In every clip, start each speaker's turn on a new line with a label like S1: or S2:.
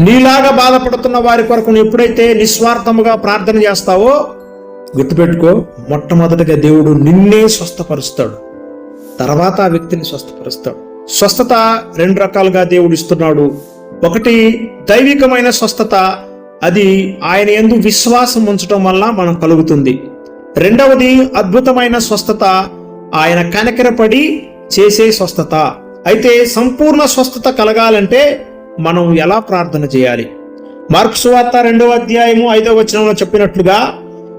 S1: నీలాగా బాధపడుతున్న వారి కొరకు ఎప్పుడైతే నిస్వార్థముగా ప్రార్థన చేస్తావో గుర్తుపెట్టుకో మొట్టమొదటిగా దేవుడు నిన్నే స్వస్థపరుస్తాడు. తర్వాత ఆ వ్యక్తిని స్వస్థపరుస్తాడు. స్వస్థత రెండు రకాలుగా దేవుడు ఇస్తున్నాడు. ఒకటి దైవికమైన స్వస్థత అది ఆయన ఎందు విశ్వాసం ఉంచడం వల్ల మనం కలుగుతుంది. రెండవది అద్భుతమైన స్వస్థత ఆయన కనకరపడి చేసే స్వస్థత. అయితే సంపూర్ణ స్వస్థత కలగాలంటే మనం ఎలా ప్రార్థన చేయాలి? మార్క్స్ వార్త రెండవ అధ్యాయము ఐదవ వచనంలో చెప్పినట్లుగా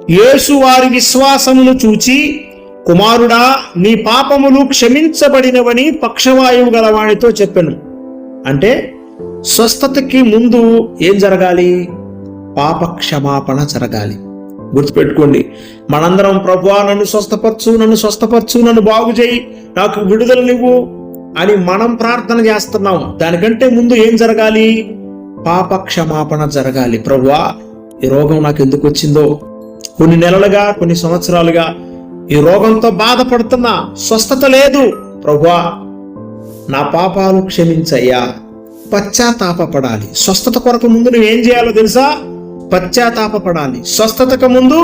S1: యేసు వారి విశ్వాసమును చూచి కుమారుడా నీ పాపములు క్షమించబడినవని పక్షవాయువు గలవానితో చెప్పాను. అంటే స్వస్థతకి ముందు ఏం జరగాలి? పాప క్షమాపణ జరగాలి. గుర్తుపెట్టుకోండి మనందరం ప్రభు నన్ను స్వస్థపరచు నన్ను స్వస్థపరచు నన్ను బాగు చేయి నాకు విడుదల నువ్వు. అని మనం ప్రార్థన చేస్తున్నాం. దానికంటే ముందు ఏం జరగాలి? పాప క్షమాపణ జరగాలి. ప్రభువా ఈ రోగం నాకు ఎందుకు వచ్చిందో? కొన్ని నెలలుగా కొన్ని సంవత్సరాలుగా ఈ రోగంతో బాధపడుతున్నా. స్వస్థత లేదు. ప్రభువా నా పాపాలు క్షమించయ్యా. పశ్చాత్తాపపడాలి. స్వస్థత కొరకు ముందు నువ్వు ఏం చేయాలో తెలుసా? పశ్చాత్తాపపడాలి. స్వస్థతకు ముందు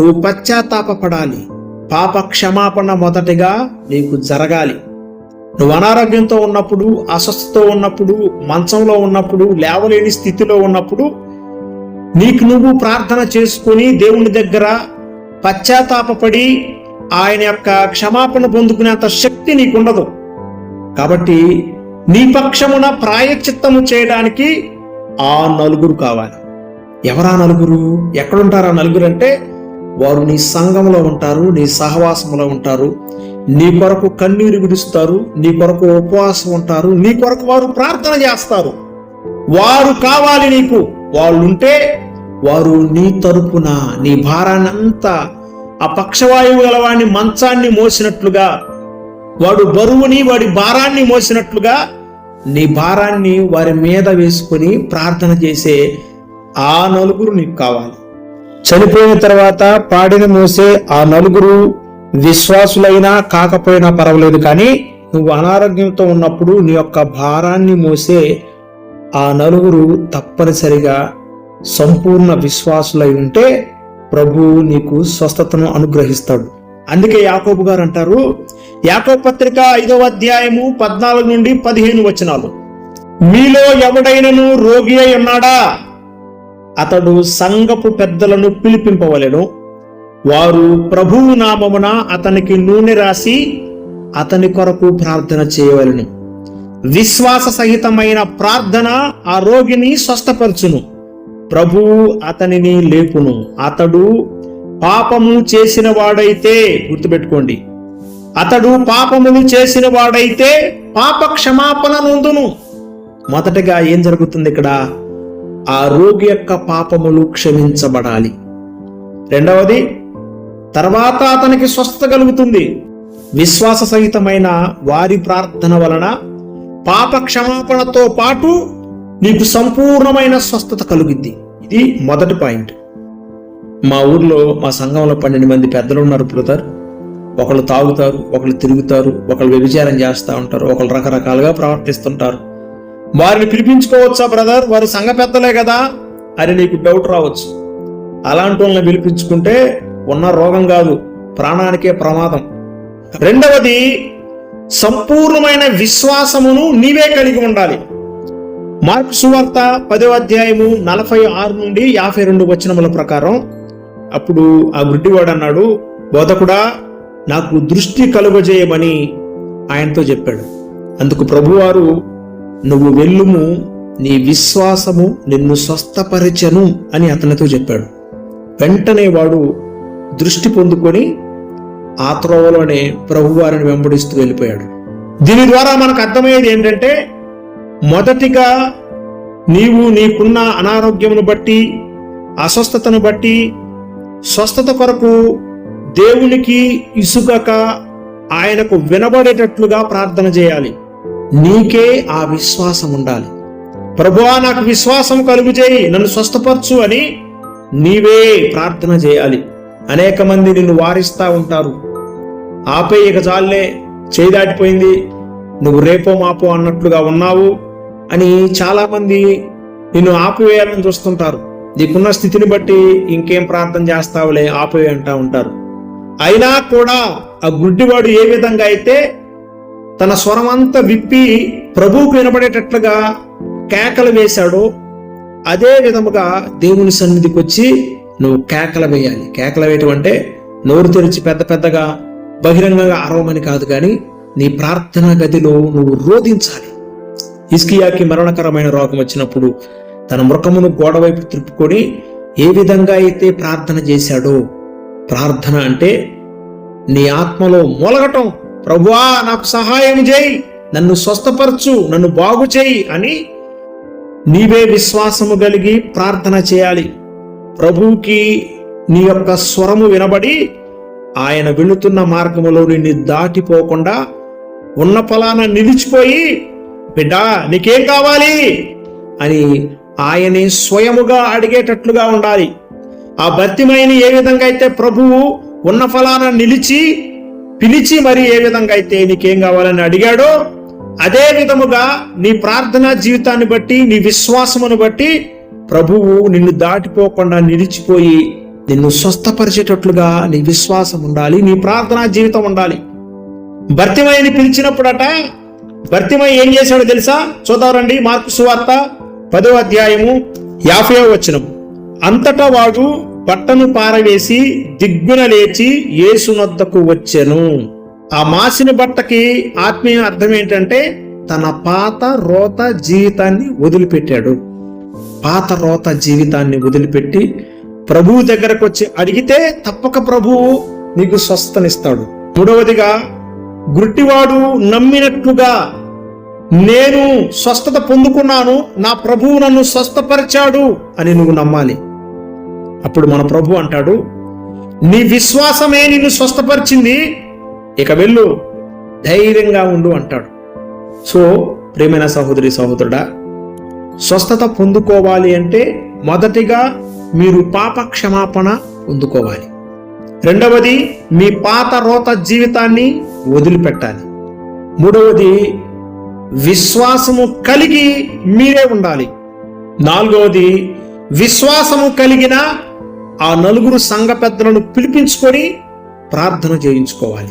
S1: నువ్వు పశ్చాత్తాపపడాలి. పాప క్షమాపణ మొదటిగా నీకు జరగాలి. నువ్వు అనారోగ్యంతో ఉన్నప్పుడు అస్వస్థతో ఉన్నప్పుడు మంచంలో ఉన్నప్పుడు లేవలేని స్థితిలో ఉన్నప్పుడు నీకు నువ్వు ప్రార్థన చేసుకుని దేవుని దగ్గర పశ్చాత్తాపపడి ఆయన యొక్క క్షమాపణ పొందుకునేంత శక్తి నీకుండదు. కాబట్టి నీ పక్షమున ప్రాయచిత్తము చేయడానికి ఆ నలుగురు కావాలి. ఎవరా నలుగురు? ఎక్కడుంటారా నలుగురు అంటే వారు నీ సంఘంలో ఉంటారు నీ సహవాసంలో ఉంటారు. నీ కొరకు కన్నీరు విడుస్తారు నీ కొరకు ఉపవాసం ఉంటారు నీ కొరకు వారు ప్రార్థన చేస్తారు. వారు కావాలి నీకు. వాళ్ళుంటే వారు నీ తరపున నీ భారాన్నంతా ఆ పక్షవాయువు గలవాడిని మంచాన్ని మోసినట్లుగా వాడు బరువుని వాడి భారాన్ని మోసినట్లుగా నీ భారాన్ని వారి మీద వేసుకొని ప్రార్థన చేసే ఆ నలుగురు నీకు కావాలి. చనిపోయిన తర్వాత పాడిని మోసే ఆ నలుగురు విశ్వాసులైనా కాకపోయినా పర్వాలేదు కానీ నువ్వు అనారోగ్యంతో ఉన్నప్పుడు నీ యొక్క భారాన్ని మోసే ఆ నలుగురు తప్పనిసరిగా సంపూర్ణ విశ్వాసులై ఉంటే ప్రభువు నీకు స్వస్థతను అనుగ్రహిస్తాడు. అందుకే యాకోబు గారు అంటారు యాకోబు పత్రిక ఐదవ అధ్యాయము పద్నాలుగు నుండి పదిహేను వచనాలు. మీలో ఎవడైనను రోగి అయి ఉన్నాడా? అతడు సంగపు పెద్దలను పిలిపింపవలెను. వారు ప్రభువు నామమున అతనికి నూనె రాసి అతని కొరకు ప్రార్థన చేయవలను. విశ్వాస సహితమైన ప్రార్థన ఆ రోగిని స్వస్థపరచును. ప్రభువు అతనిని లేపును. అతడు పాపము చేసిన వాడైతే గుర్తుపెట్టుకోండి అతడు పాపములు చేసిన వాడైతే పాప క్షమాపణ నొందును. మొదటగా ఏం జరుగుతుంది ఇక్కడ? ఆ రోగి యొక్క పాపములు క్షమించబడాలి. రెండవది తర్వాత అతనికి స్వస్థత కలుగుతుంది. విశ్వాస సహితమైన వారి ప్రార్థన వలన పాప క్షమాపణతో పాటు నీకు సంపూర్ణమైన స్వస్థత కలుగుద్ది. ఇది మొదటి పాయింట్. మా ఊర్లో మా సంఘంలో పన్నెండు మంది పెద్దలు ఉన్నారు బ్రదర్. ఒకళ్ళు తాగుతారు ఒకళ్ళు తిరుగుతారు ఒకళ్ళు వ్యభిచారం చేస్తూ ఉంటారు ఒకళ్ళు రకరకాలుగా ప్రవర్తిస్తుంటారు. వారిని పిలిపించుకోవచ్చా బ్రదర్? వారు సంఘ పెద్దలే కదా. అని నీకు డౌట్ రావచ్చు. అలాంటి వాళ్ళని పిలిపించుకుంటే ఉన్న రోగం కాదు ప్రాణానికే ప్రమాదం. రెండవది సంపూర్ణమైన విశ్వాసమును నీవే కలిగి ఉండాలి. మార్పు సువార్త పదవ అధ్యాయము నలభై ఆరు నుండి యాభై రెండు వచనముల ప్రకారం అప్పుడు ఆ గుడ్డివాడు అన్నాడు బోధకుడా నాకు దృష్టి కలుగజేయమని ఆయనతో చెప్పాడు. అందుకు ప్రభువారు నువ్వు వెళ్ళుము నీ విశ్వాసము నిన్ను స్వస్థపరచను అని అతనితో చెప్పాడు. వెంటనే వాడు దృష్టి పొందుకొని ఆ త్రోవలోనే ప్రభువారిని వెంబడిస్తూ వెళ్ళిపోయాడు. దీని ద్వారా మనకు అర్థమయ్యేది ఏంటంటే మొదటిగా నీవు నీకున్న అనారోగ్యమును బట్టి అస్వస్థతను బట్టి స్వస్థత కొరకు దేవునికి ఇసుకక ఆయనకు వినబడేటట్లుగా ప్రార్థన చేయాలి. నీకే ఆ విశ్వాసం ఉండాలి. ప్రభువా నాకు విశ్వాసం కలుగు చేయి నన్ను స్వస్థపరచు అని నీవే ప్రార్థన చేయాలి. అనేక మంది నిన్ను వారిస్తా ఉంటారు. ఆపే ఇక చాలే చేయి దాటిపోయింది. నువ్వు రేపో మాపో అన్నట్లుగా ఉన్నావు అని చాలామంది నిన్ను ఆపివేయాలని చూస్తుంటారు. నీకున్న స్థితిని బట్టి ఇంకేం ప్రార్థన చేస్తావులే ఆపివే అంటా ఉంటారు. అయినా కూడా ఆ గుడ్డివాడు ఏ విధంగా అయితే తన స్వరమంతా విప్పి ప్రభువుకు వినపడేటట్లుగా కేకలు వేశాడో అదే విధముగా దేవుని సన్నిధికి వచ్చి నువ్వు కేకలు వేయాలి. కేకలు వేయటం అంటే నోరు తెరిచి పెద్ద పెద్దగా బహిరంగంగా అరవమని కాదు కానీ నీ ప్రార్థనా గదిలో నువ్వు రోధించాలి. ఇస్కియాకి మరణకరమైన రోగం వచ్చినప్పుడు తన మృకమును గోడవైపు త్రిప్పుకొని ఏ విధంగా అయితే ప్రార్థన చేశాడో ప్రార్థన అంటే నీ ఆత్మలో మూలగటం. ప్రభువా నాకు సహాయం చేయి నన్ను స్వస్థపరచు నన్ను బాగు చేయి అని నీవే విశ్వాసము కలిగి ప్రార్థన చేయాలి. ప్రభువుకి నీ యొక్క స్వరము వినబడి ఆయన వెళుతున్న మార్గములో నిన్ను దాటిపోకుండా ఉన్న ఫలాన నిలిచిపోయి బిడ్డా నీకేం కావాలి? అని ఆయనే స్వయముగా అడిగేటట్లుగా ఉండాలి. ఆ భక్తిమయని ఏ విధంగా అయితే ప్రభువు ఉన్న ఫలాన నిలిచి పిలిచి మరి ఏ విధంగా అయితే నీకేం కావాలని అడిగాడో అదే విధముగా నీ ప్రార్థనా జీవితాన్ని బట్టి నీ విశ్వాసమును బట్టి ప్రభువు నిన్ను దాటిపోకుండా నిలిచిపోయి నిన్ను స్వస్థపరిచేటట్లుగా నీ విశ్వాసం ఉండాలి నీ ప్రార్థనా జీవితం ఉండాలి. భర్తిమయ్యని పిలిచినప్పుడట భర్తిమయ్య ఏం చేశాడో తెలుసా? చూద్దామండి మార్పు సువార్త పదో అధ్యాయము యాభై వచనం. అంతటా వాడు బట్టను పారవేసి దిగ్గున లేచి యేసునొద్దకు వచ్చెను. ఆ మాసిన బట్టకి ఆత్మీయ అర్థం ఏంటంటే తన పాత రోత జీవితాన్ని వదిలిపెట్టాడు. పాత రోత జీవితాన్ని వదిలిపెట్టి ప్రభువు దగ్గరకు వచ్చి అడిగితే తప్పక ప్రభువు నీకు స్వస్థనిస్తాడు. మూడవదిగా గుడ్డివాడు నమ్మినట్లుగా నేను స్వస్థత పొందుకున్నాను నా ప్రభువు నన్ను స్వస్థపరిచాడు అని నువ్వు నమ్మాలి. అప్పుడు మన ప్రభు అంటాడు నీ విశ్వాసమే నిన్ను స్వస్థపరిచింది ఇక వెళ్ళు ధైర్యంగా ఉండు అంటాడు. సో ప్రేమైన సహోదరి సహోదరుడా స్వస్థత పొందుకోవాలి అంటే మొదటిగా మీరు పాప క్షమాపణ పొందుకోవాలి. రెండవది మీ పాత రోత జీవితాన్ని వదిలిపెట్టాలి. మూడవది విశ్వాసము కలిగి మీరే ఉండాలి. నాలుగవది విశ్వాసము కలిగిన ఆ నలుగురు సంఘ పెద్దలను పిలిపించుకొని ప్రార్థన చేయించుకోవాలి.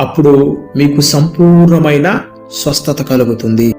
S1: అప్పుడు మీకు సంపూర్ణమైన స్వస్థత కలుగుతుంది.